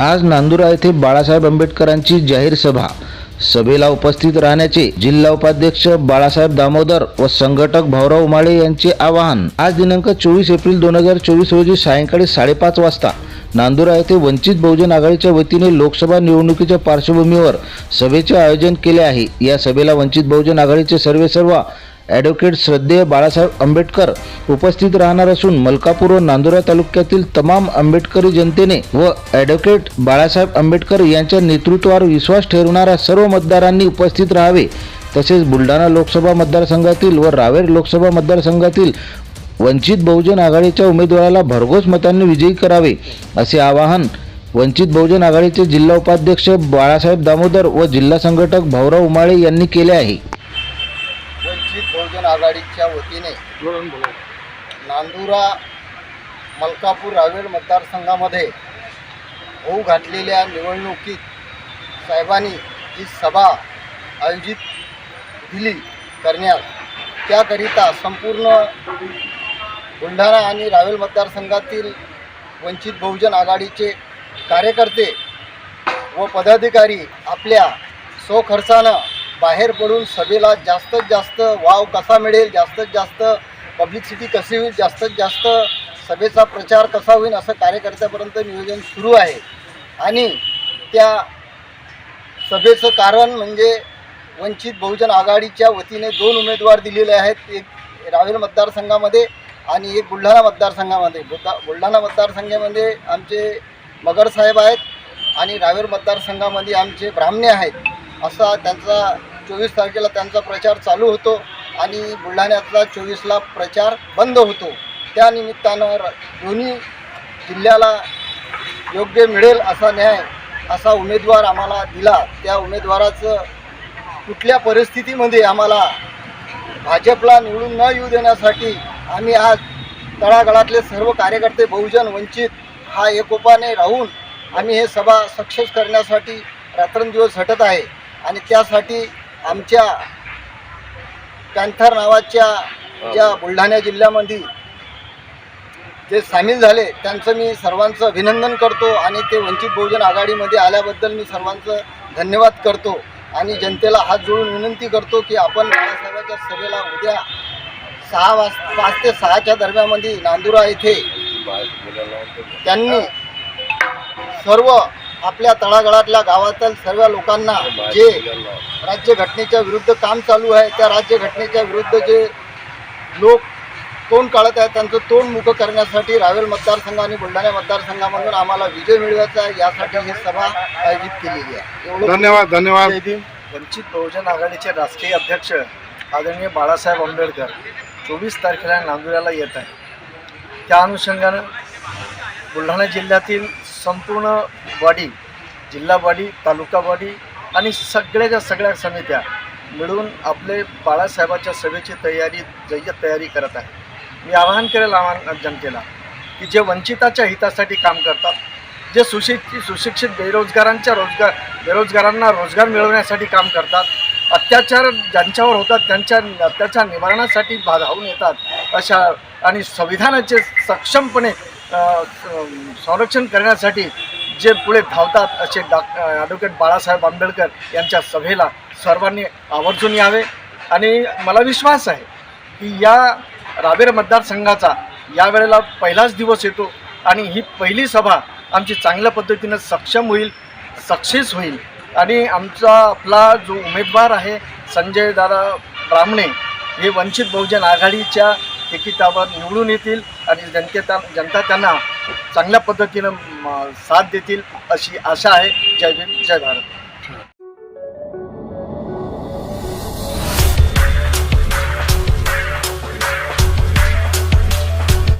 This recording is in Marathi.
आज नांदुरा येथे बाळासाहेब आंबेडकरांची जाहीर सभा. सभेला उपस्थित राहण्याचे जिल्हा उपाध्यक्ष बाळासाहेब दामोदर व संघटक भाऊराव उमाळे यांचे आवाहन. आज दिनांक चोवीस एप्रिल दोन हजार चोवीस रोजी सायंकाळी साडेपाच वाजता नांदुरा येथे वंचित बहुजन आघाडीच्या वतीने लोकसभा निवडणुकीच्या पार्श्वभूमीवर सभेचे आयोजन केले आहे. या सभेला वंचित बहुजन आघाडीचे सर्वे सर्व ॲडव्होकेट श्रद्धेय बाळासाहेब आंबेडकर उपस्थित राहणार असून मलकापूर व नांदुरा तालुक्यातील तमाम आंबेडकरी जनतेने व ॲडव्होकेट बाळासाहेब आंबेडकर यांच्या नेतृत्वावर विश्वास ठेवणाऱ्या सर्व मतदारांनी उपस्थित राहावे. तसेच बुलढाणा लोकसभा मतदारसंघातील व रावेर लोकसभा मतदारसंघातील वंचित बहुजन आघाडीच्या उमेदवाराला भरघोस मतांनी विजयी करावे असे आवाहन वंचित बहुजन आघाडीचे जिल्हा उपाध्यक्ष बाळासाहेब दामोदर व जिल्हा संघटक भाऊराव उमाळे यांनी केले आहे. वंचित बहुजन आघाडीच्या वतीने नांदुरा मलकापूर रावेर मतदारसंघामध्ये होऊ घातलेल्या निवडणुकीत साहेबांनी जी सभा आयोजित दिली करण्यात त्याकरिता संपूर्ण बुलढाणा आणि रावेर मतदारसंघातील वंचित बहुजन आघाडीचे कार्यकर्ते व पदाधिकारी आपल्या स्वखर्चानं बाहेर पडून सभेला जास्तीत जास्त वाव कसा मिळेल जास्तीत जास्त पब्लिसिटी कशी होईल जास्तीत जास्त सभेचा प्रचार कसा होईल असं कार्यकर्त्यापर्यंत नियोजन सुरू आहे. आणि त्या सभेचं कारण म्हणजे वंचित बहुजन आघाडीच्या वतीने दोन उमेदवार दिलेले आहेत एक रावेर मतदारसंघामध्ये आणि एक बुलढाणा मतदारसंघामध्ये. बुलढा बुलढाणा मतदारसंघामध्ये आमचे मगर साहेब आहेत आणि रावेर मतदारसंघामध्ये आमचे ब्राह्मणे आहेत. असा त्यांचा चोवीस तारखेला त्यांचा प्रचार चालू होतो आणि बुलढाण्यातला चोवीसला प्रचार बंद होतो. त्या निमित्तानं र- दोन्ही जिल्ह्याला योग्य मिळेल असा न्याय असा उमेदवार आम्हाला दिला. त्या उमेदवाराचं कुठल्या परिस्थितीमध्ये आम्हाला भाजपला निवडून न येऊ देण्यासाठी आम्ही आज तळागाळातले सर्व कार्यकर्ते बहुजन वंचित हा एकोपाने राहून आम्ही हे सभा सक्सेस करण्यासाठी रात्रंदिवस झटत आहे. आणि त्यासाठी आमच्या पॅन्थर नावाच्या ज्या बुलढाणा जिल्ह्यामध्ये जे सामील झाले त्यांचं मी सर्वांचं अभिनंदन करतो आणि ते वंचित बहुजन आघाडीमध्ये आल्याबद्दल मी सर्वांचं धन्यवाद करतो आणि जनतेला हात जोडून विनंती करतो की आपण बाळासाहेबांच्या सभेला उद्या सहा वाज पाच ते सहाच्या दरम्यानमध्ये नांदुरा येथे त्यांनी सर्व आपल्या तळागाळातल्या गावातील सर्व लोकांना जे राज्यघटनेच्या विरुद्ध काम चालू आहे त्या राज्यघटनेच्या विरुद्ध जे लोक तोंड काढत आहेत त्यांचं तोंड मुकं करण्यासाठी रावेर मतदारसंघ आणि बुलढाणा मतदारसंघामधून आम्हाला विजय मिळवायचा आहे यासाठी ही सभा आयोजित केलेली आहे. एवढं धन्यवाद धन्यवाद. वंचित बहुजन आघाडीचे राष्ट्रीय अध्यक्ष आदरणीय बाळासाहेब आंबेडकर चोवीस तारखेला नांदुऱ्याला येत आहे त्या अनुषंगानं बुलढाणा जिल्ह्यातील संपूर्ण बॉडी जिल्हा बॉडी तालुका बॉडी आणि सगळ्याच्या सगळ्या समित्या मिळून आपले बाळासाहेबाच्या सभेची तयारी जय्यत तयारी करत आहे. मी आवाहन करेल आव्हान जनतेला की जे वंचिताच्या हितासाठी काम करतात जे सुशिक्षित सुशिक्षित बेरोजगारांच्या रोजगार बेरोजगारांना रोजगार मिळवण्यासाठी काम करतात अत्याचार ज्यांच्यावर होतात त्यांच्या अत्याचार निवारणासाठी भा- धावून येतात अशा आणि संविधानाचे सक्षमपणे संरक्षण करण्यासाठी जे पुढे धावतात असे डॉ ॲडव्होकेट बाळासाहेब आंबेडकर यांच्या सभेला सर्वांनी आवर्जून यावे. आणि मला विश्वास आहे की या रावेर मतदारसंघाचा यावेळेला पहिलाच दिवस येतो आणि ही पहिली सभा आमची चांगल्या पद्धतीनं सक्षम होईल सक्सेस होईल. आणि आमचा आपला जो उमेदवार आहे संजय दादा ब्राह्मणे हे वंचित बहुजन आघाडीच्या तिकिटावर निवडून येतील आणि जनतेता जनता त्यांना चांगल्या पद्धतीनं साथ देतील अशी आशा आहे. जय भीम जय भारत.